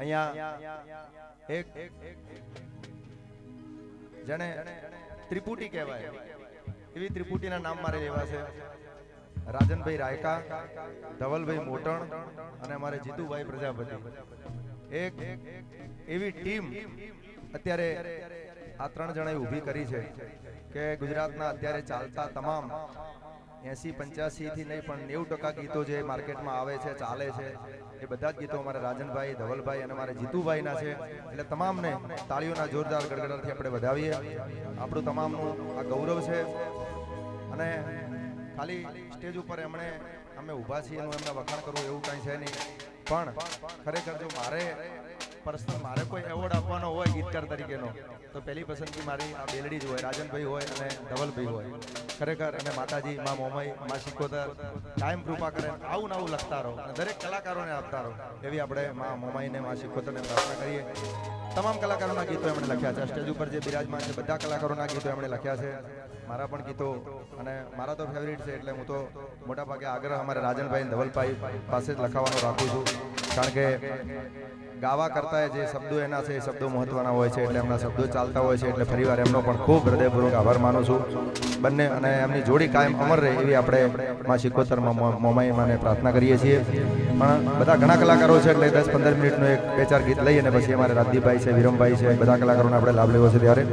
અહીંયા એક જેને ત્રિપુટી કહેવાય. એવી ત્રિપુટીના નામ મારે લેવા છે. રાજનભાઈ રાયકા, ધવલભાઈ મોટણ અને અમારે જીતુભાઈ પ્રજાપતિ. એક એવી ટીમ અત્યારે આ ત્રણ જણાએ ઊભી કરી છે કે ગુજરાતના અત્યારે ચાલતા તમામ એસી પંચ્યાસી થી નહીં પણ નેવું ટકા ગીતો જે માર્કેટમાં આવે છે, ચાલે છે, એ બધા જ ગીતો અમારે રાજનભાઈ, ધવલભાઈ અને અમારે જીતુભાઈના છે. એટલે તમામને તાળીઓના જોરદાર ગડગડાટથી આપણે વધાવીએ. આપણું તમામનું આ ગૌરવ છે. અને ખાલી સ્ટેજ ઉપર એમણે અમે ઊભા છીએ, એનું એમને વખાણ કરવું એવું કાંઈ છે નહીં. પણ ખરેખર જો મારે પર્સનલ મારે કોઈ એવોર્ડ આપવાનો હોય ગીતકાર તરીકેનો, તો પહેલી પસંદગી મારી આ બેલડી જ હોય, રાજનભાઈ હોય અને ધવલભાઈ હોય. ખરેખર અને માતાજી, મા મોમાઈ, મા શિકોતર કાયમ કૃપા કરે આવું આવું લખતા રહો અને દરેક કલાકારોને આપતા રહો. એવી આપણે મા મોમાઈને મા શિકોતરને પ્રાર્થના કરીએ. તમામ કલાકારોના ગીતો એમણે લખ્યા છે. સ્ટેજ ઉપર જે બિરાજમાન છે, બધા કલાકારોના ગીતો એમણે લખ્યા છે. મારા પણ ગીતો અને મારા તો ફેવરિટ છે એટલે હું તો મોટા ભાગે આગ્રહ અમારે રાજનભાઈ ધવલભાઈ પાસે જ લખાવાનો રાખું છું. કારણ કે ગાવા કરતા જે શબ્દો એના છે એ શબ્દો મહત્વના હોય છે એટલે એમના શબ્દો ચાલતા હોય છે એટલે ફરીવાર એમનો પણ ખૂબ હૃદયપૂર્વક આભાર માનું છું. બંને અને એમની જોડી કાયમ અમર રહે એવી આપણે માં શિકોતરમાં મોમાઈ માને પ્રાર્થના કરીએ છીએ. પણ બધા ઘણા કલાકારો છે એટલે દસ પંદર મિનિટનું એક બે ચાર ગીત લઈ અને પછી અમારે રાજદીપભાઈ છે, વિરમભાઈ છે, બધા કલાકારોને આપણે લાભ લેવો છે ત્યારે.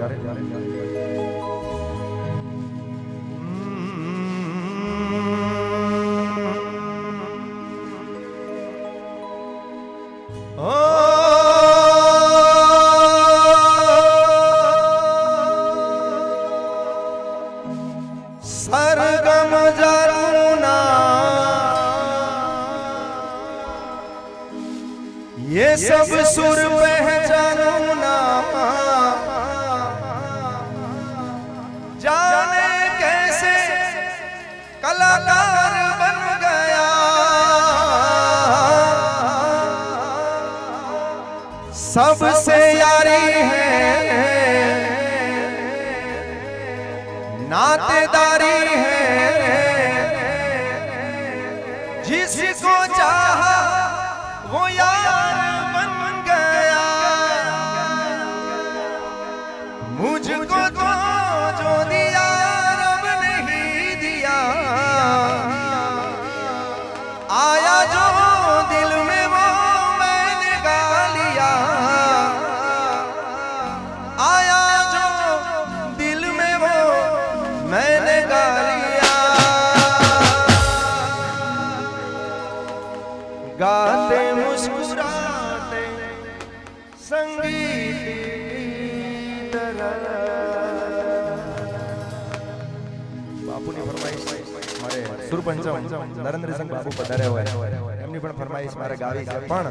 સુરપંચમ નરેન્દ્રસિંહ બાબુ પધાર્યા હોય એમની પણ ફરમાઈશ મારે ગાવી છે પણ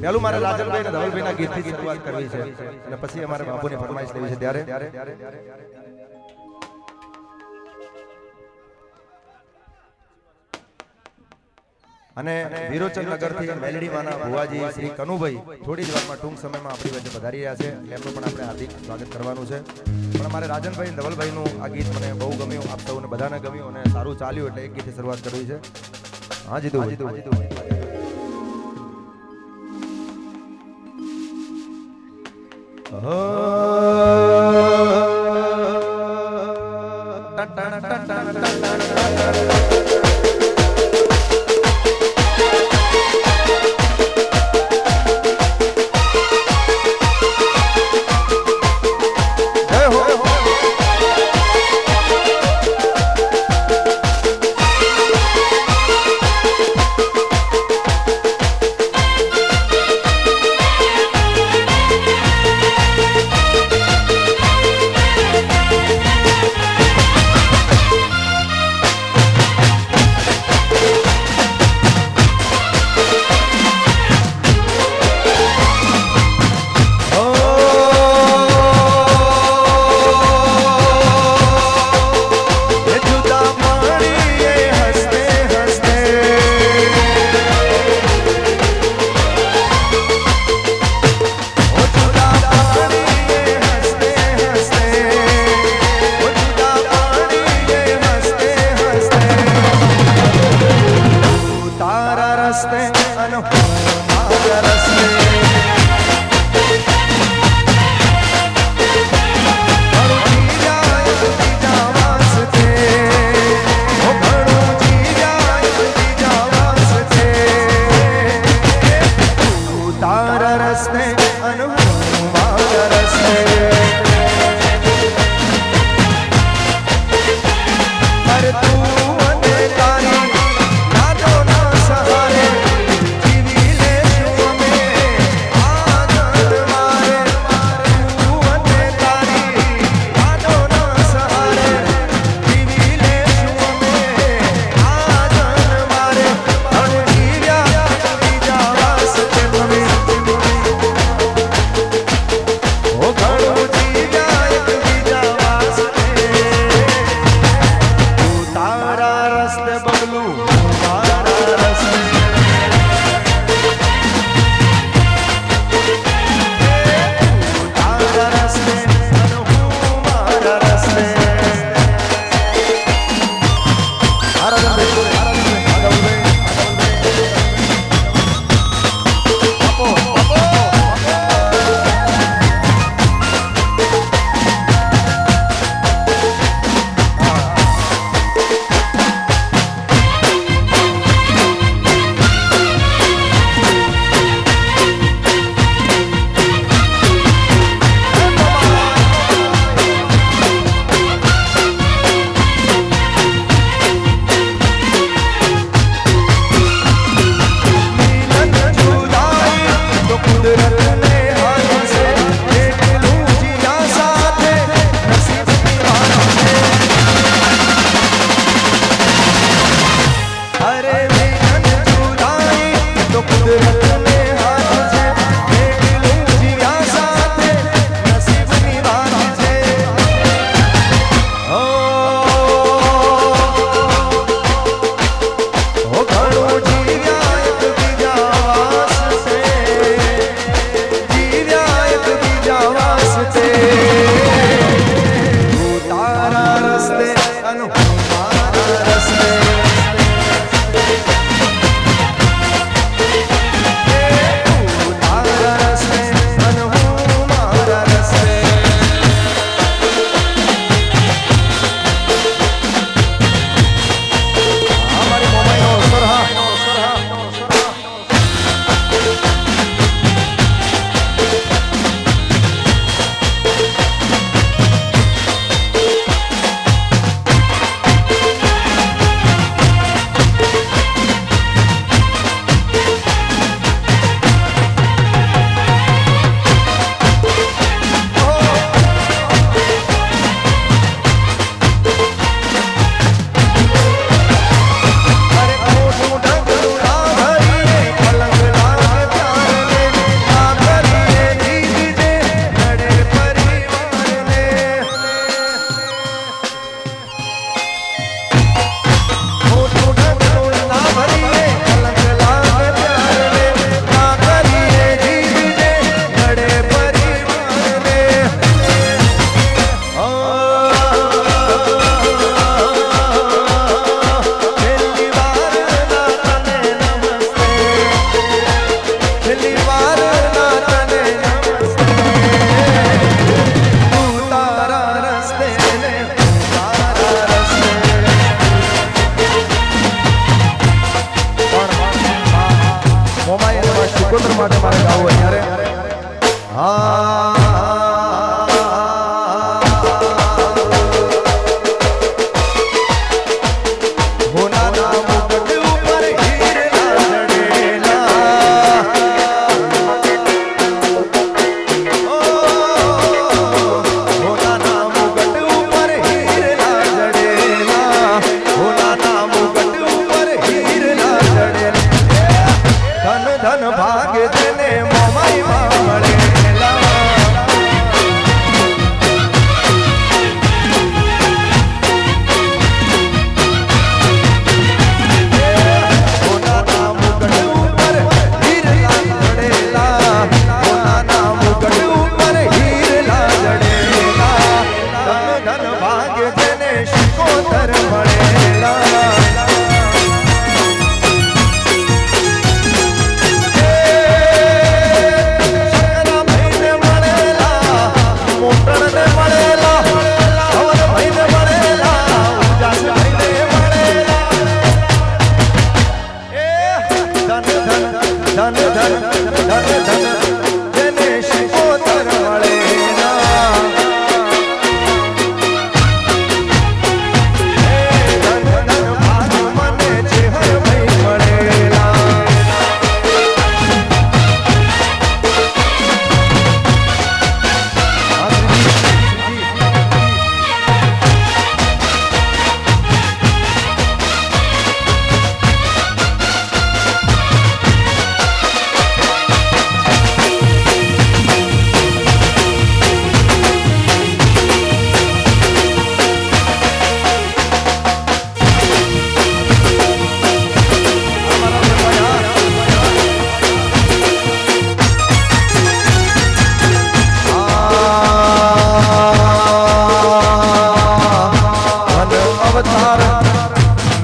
પેલું મારે રાજનભાઈ અને ધવલભાઈ ના ગીતથી શરૂઆત કરવી છે અને પછી અમારે બાપુની ફરમાઈશ લેવી છે ત્યારે અને વિરોચન નગરથી મેલડીમાંના ભુવાજી શ્રી કનુભાઈ થોડી જ વારમાં ટૂંક સમયમાં આપણી વચ્ચે પધારી રહ્યા છે એમનું પણ આપણે હાર્દિક સ્વાગત કરવાનું છે. પણ મારે રાજનભાઈ અને ધવલભાઈનું આ ગીત મને બહુ ગમ્યું આપ સૌને બધાને ગમ્યું અને સારું ચાલ્યું એટલે એક ગીતથી શરૂઆત કરવી છે. હા જીતુ જીતુ જય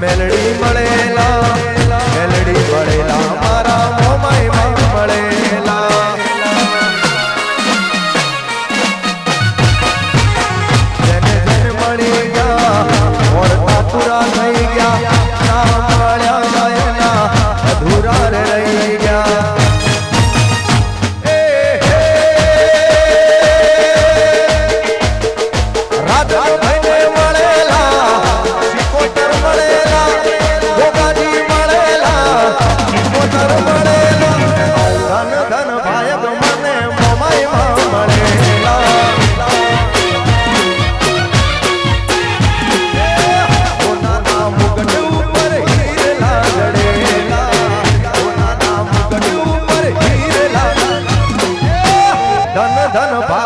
મેલડી મળે. સાધન ભા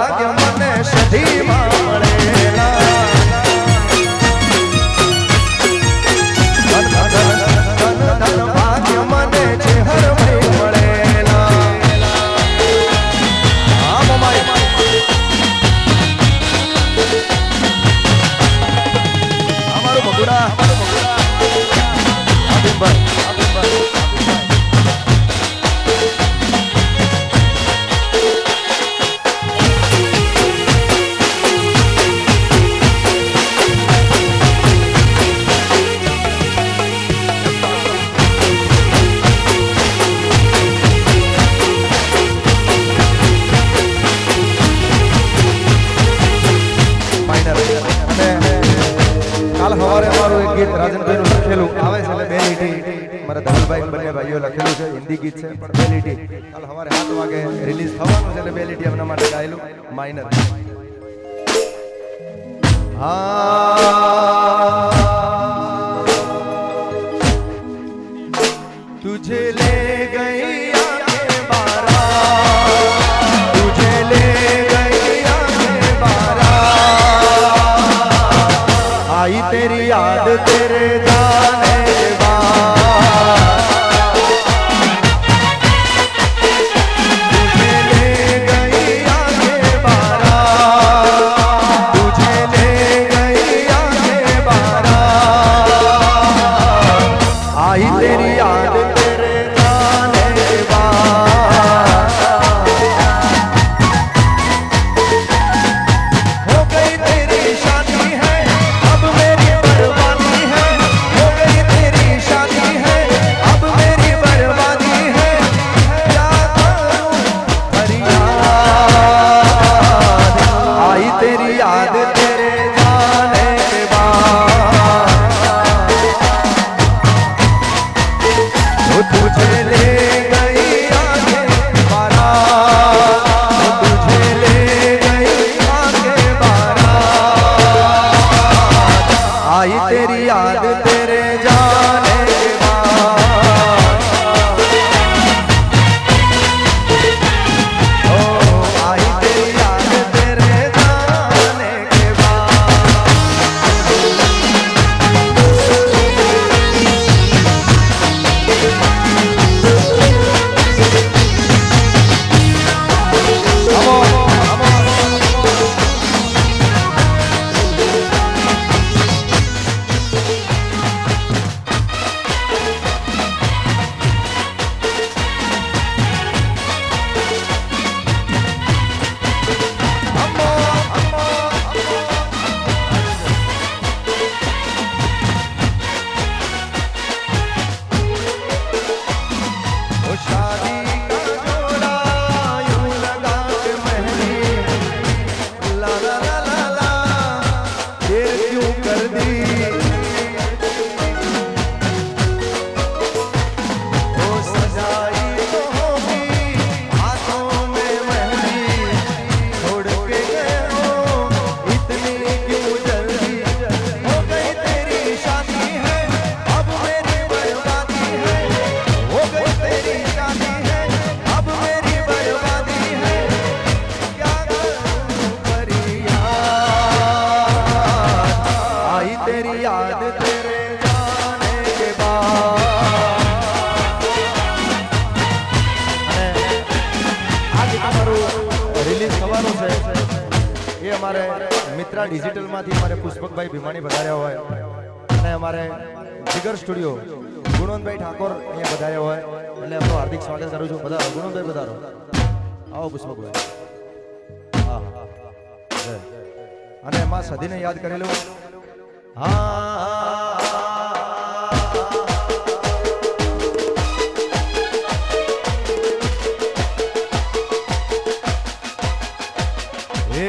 સુફી ગીત છે. પણ કાલ સવારે સાત વાગે રિલીઝ થવાનું છે એટલે બે એમના માટે ગાયેલું. માઇનર હા. અમારે મિત્રા ડિજિટલમાંથી અમારે પુષ્પકભાઈ ભીમાણી વધાર્યા હોય અને અમારે જીગર સ્ટુડિયો ગુણવંતભાઈ ઠાકોર અહીંયા વધાર્યા હોય. એટલે એમનું હાર્દિક સ્વાગત કરું છું. બધા ગુણવંતભાઈ વધારો. આવો પુષ્પકભાઈ. હા હા. અને એમાં સદીને યાદ કરેલું. હા હા.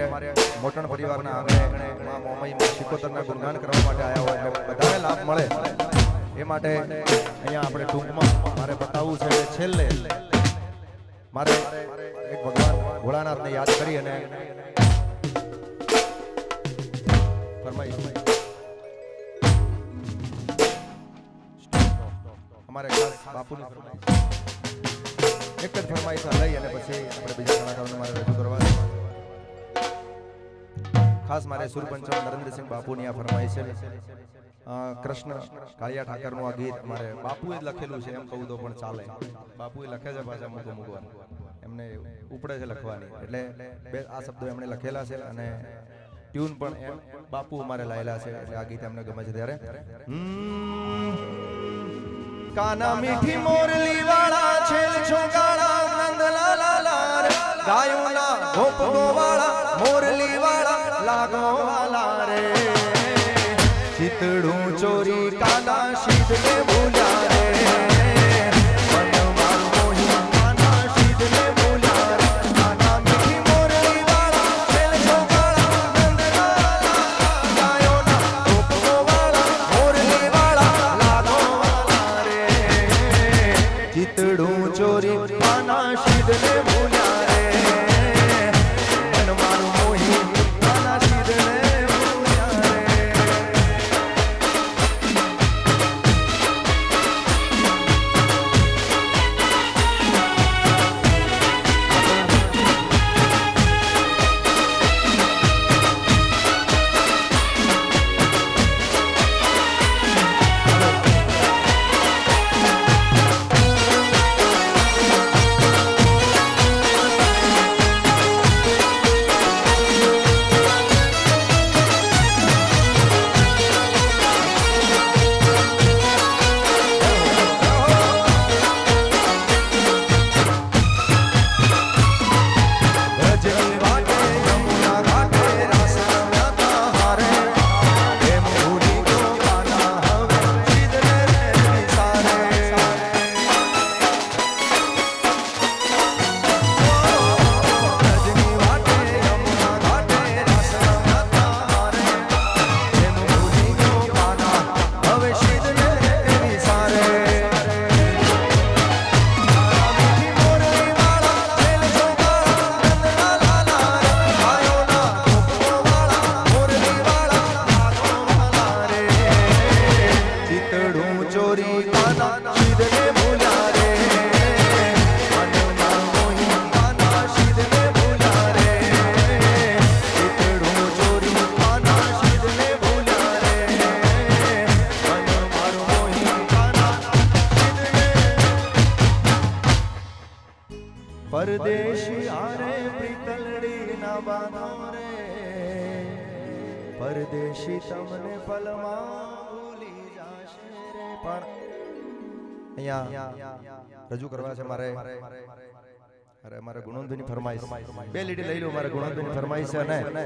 અમારે મોટણ પરિવારના આંગણે શિકોતરના ગુણગાન કરવા માટે આવ્યા હોય બધાને લાભ મળે. એ માટે અહીંયા આપણે ટૂંકમાં મારે બતાવવું છે કે છેલ્લે મારે એક ભગવાન ભોળાનાથને યાદ કરી અને અમારે બાપુની એક જ ફરમાઈશ લઈ અને પછી આપણે બીજા કલાકારોને મારે રજૂ કરવા. ખાસ મારે સુરપંચ નરેન્દ્રસિંહ બાપુની આ ફરમાઈશ છે. કૃષ્ણ કાળિયા ઠાકરનું આ ગીત મારે બાપુએ જ લખેલું છે, એમ કહું તો પણ ચાલે. બાપુએ લખે છે પાછા મૂકો મૂકવાનું એમને ઉપડે છે લખવાની. એટલે બે, આ શબ્દો એમણે લખેલા છે અને ટ્યુન પણ બાપુ અમારે લાયેલા છે, એટલે આ ગીત એમને ગમે છે ત્યારે. કાના મીઠી મોરલી વાળા છેલ છોકાળા નંદલાલા ગાયોના ભોપગો વાળા મોરલી વાળા લાગો વાલા રે. ચિતડું ચોરી કાના ભૂલ્યા પરદેશી આરે પ્રીતલડી ના બાનો રે. પરદેશી તમને પલમાં ભૂલી જાશે રે. પણ અહીંયા રજૂ કરવા છે મારે. અરે મારે ગુણવંતની ફરમાઈશ. બે લીટી લઈ લો મારે ગુણવંતની ફરમાઈશ છે અને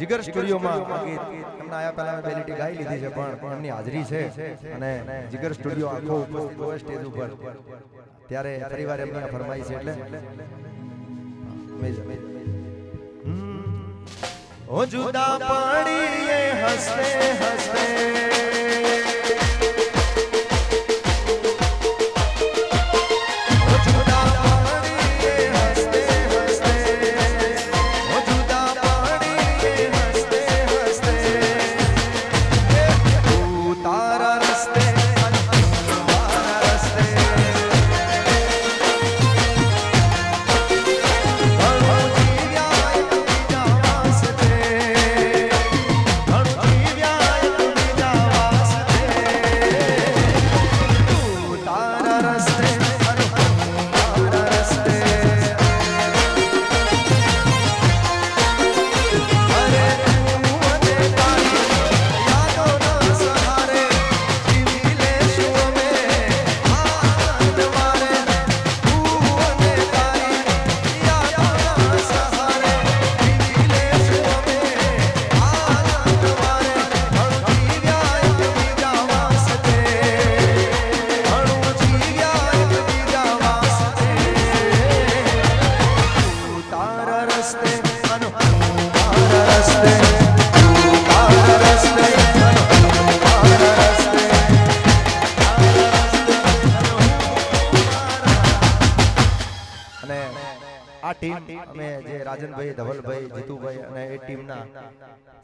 જીગર સ્ટુડિયોમાં ગીત એમના આયા પહેલા બે લીટી ગાઈ લીધી છે પણ એમની હાજરી છે. અને જીગર સ્ટુડિયો આખો ઉપસ્થિત હોય સ્ટેજ ઉપર. ત્યારે પરિવાર એમની આ ફરમાઈશ છે એટલે. જુદા પડીએ હસતે હસતે.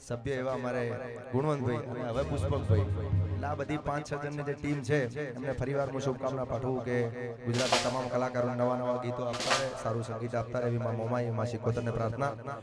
સભ્ય એવા અમારે ગુણવંતભાઈ અને હવે પુષ્પકભાઈ આ બધી પાંચ છ જણની જે ટીમ છે, એમને ફરીવાર હું શુભકામના પાઠવું કે ગુજરાતના તમામ કલાકારો નવા નવા ગીતો આપતા સારું સંગીત આપતા રહે એવી મા મોમાઈ મા શિકોતરને પ્રાર્થના.